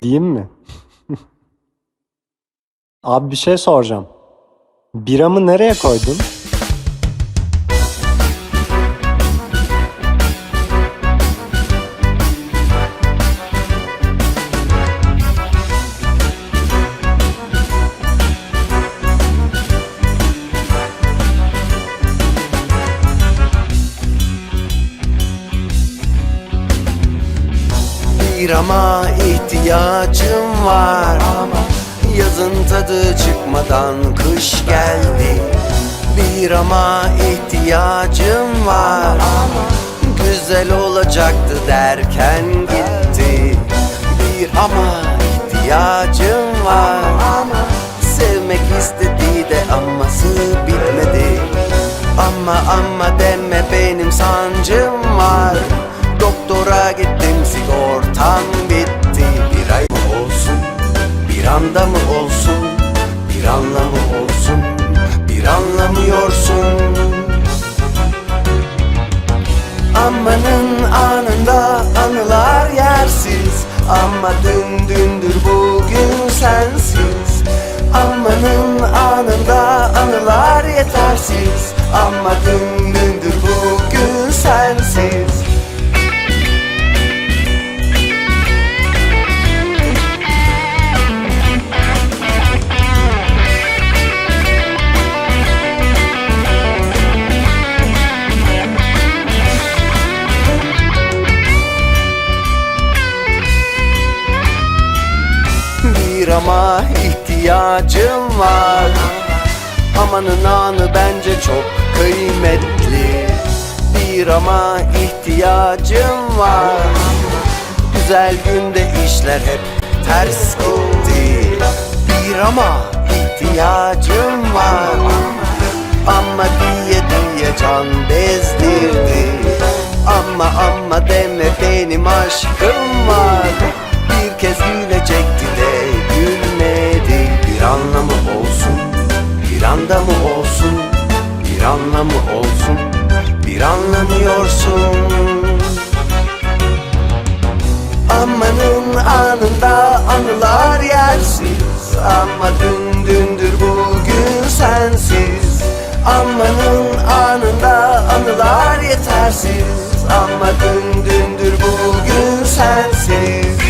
Diyeyim mi? Abi bir şey soracağım. Biramı nereye koydun? Bir ama ihtiyacım var. Yazın tadı çıkmadan kış geldi. Bir ama ihtiyacım var. Güzel olacaktı derken gitti. Bir ama ihtiyacım var. Sevmek istediği de aması bitmedi. Ama ama deme benim sancım var. Doktora gittim anda mı olsun? Bir anla mı olsun bir anlamıyorsun. Amanın anında anılar yersiz. Ama dün dündür bugün sensiz. Amanın anında anılar yetersiz. Ama dün dündür ama ihtiyacım var. Amanın anı bence çok kıymetli. Bir ama ihtiyacım var. Güzel günde işler hep ters gitti. Bir ama ihtiyacım var. Ama diye diye can bezdirdi. Ama ama deme benim aşkım mı olsun? Bir anlamı olsun? Bir anlamıyorsun. Amanın anında anılar yersiz. Ama dün dündür bugün sensiz. Amanın anında anılar yetersiz. Ama dün dündür bugün sensiz.